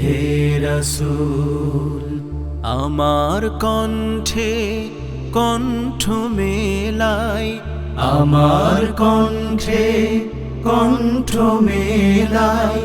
হে রসুল, আমার কণ্ঠে কণ্ঠ মেলাই, আমার কণ্ঠে কণ্ঠ মেলাই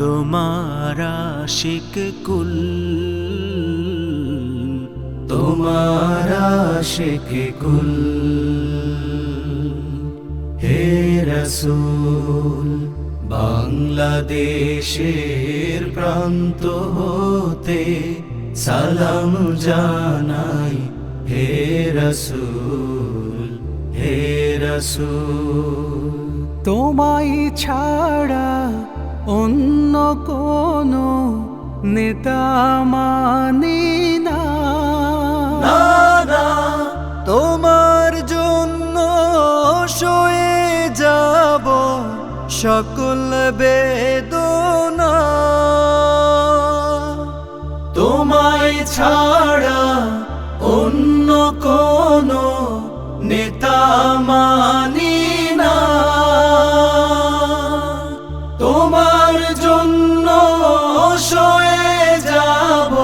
তোমার আশিক কুল, তোমার আশিক কুল। হে রসুল বাংলাদেশের প্রান্ত হতে সালাম জানাই, হে রসুল হে রসুল। তোমায় ছাড়া অন্য কোনো নেতা মানি না। সকল বেদনা তোমায় ছাড়া অন্য কোনো নেতা মানি না। তোমার জন্য সয়ে যাব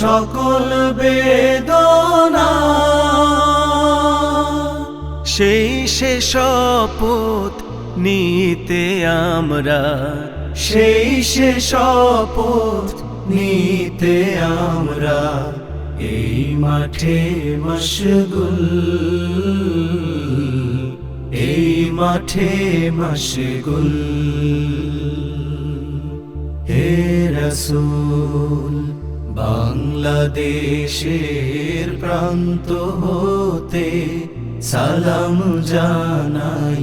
সকল বেদনা। সেই সে শপথ নিতে আমরা, সেই সে শপথ নিতে আমরা, এই মাঠে মশগুল, এই মাঠে মশগুল। হে রসুল, বাংলাদেশের প্রান্ত হতে সালাম জানাই।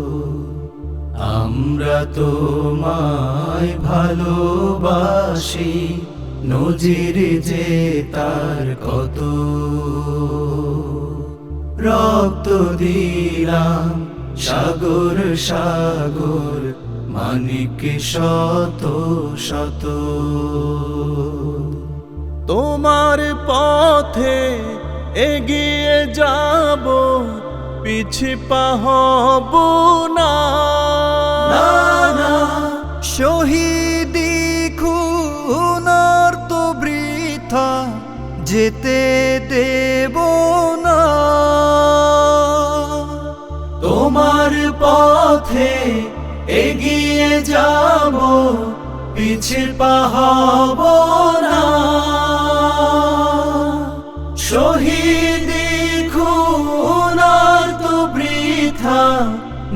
আমরা তোমায় ভালোবাসি, নজির যে তার কত। রক্ত দিলাম সাগর সাগর, মানিক শত শত। তোমার পথে এগিয়ে যাব পিছে পাহব যেতে দেব না। তোমার পথে এগিয়ে যাব, পিছে পাহব না।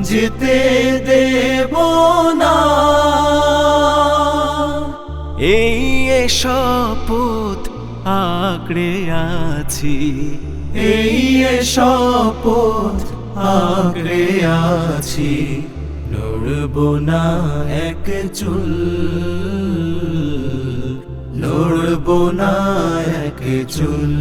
যেতে দেব না। এই এ শপথ আঁকড়ে আছি। এই শপথ আঁকড়ে আছি। নড়ব না এক চুল। নড়ব না এক চুল।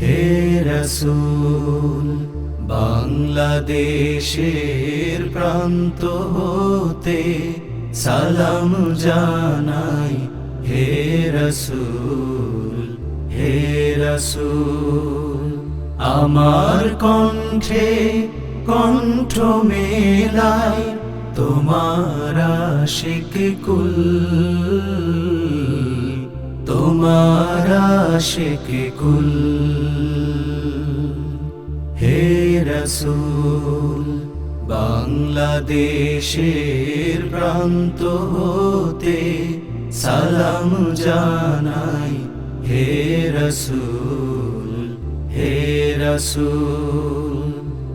হে রসুল, বাংলাদেশের প্রান্ত হতে সালাম জানাই। হে রসুল হে রসুল, আমার কণ্ঠে কণ্ঠ মেলাই তোমার আশিক কুল, তোমার আশিক কুল। হে রসুল, বাংলাদেশের প্রান্ত হতে সালাম জানাই হে রসুল হে রসুল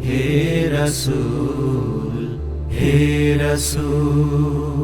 হে রসুল হে রসুল।